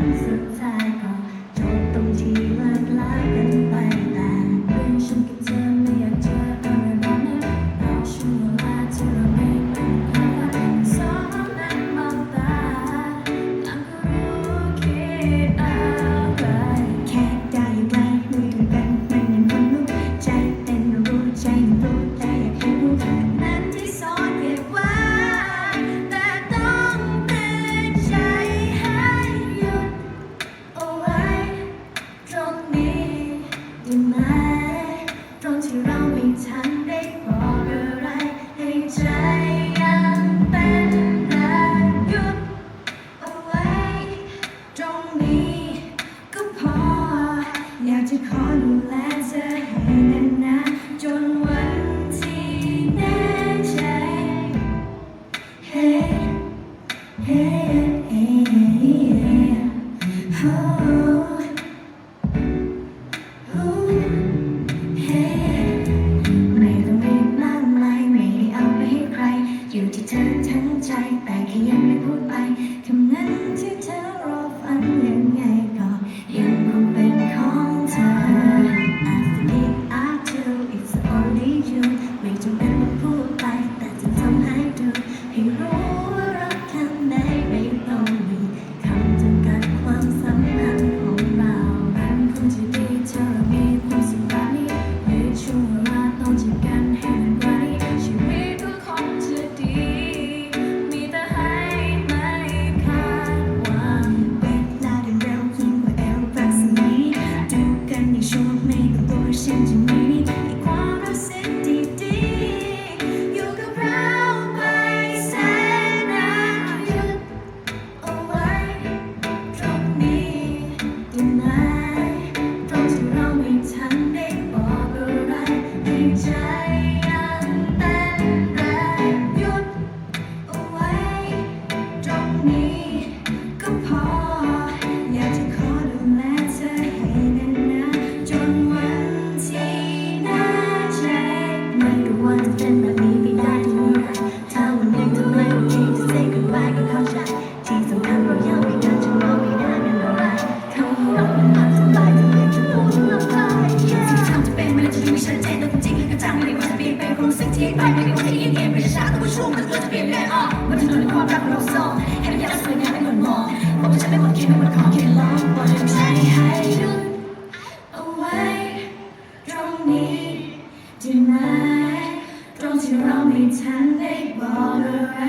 Jesus. ไม่ทันได้บอกอะไรให้ใจยังเป็นแะหยุดเอาไว้ ตรงนี้ก็พอ อยากจะขอดูแลเธอให้นานนจนวันที่แน่ใจ Hey Oh Hey make abortions you made me take the quantum มันก็จะเปลี่ยนแน่อ่อมันจะอยู่นความรักเราสองให้มันอยากสวยงามให้เหมือนมองเพราะมันจะไม่หมดคิดไม่หมดขอแค่ลองบอกเธอใจให้หยุดเอาไว้ตรงนี้ได้ไหมตรงที่เราไม่ทันได้บอกอะไร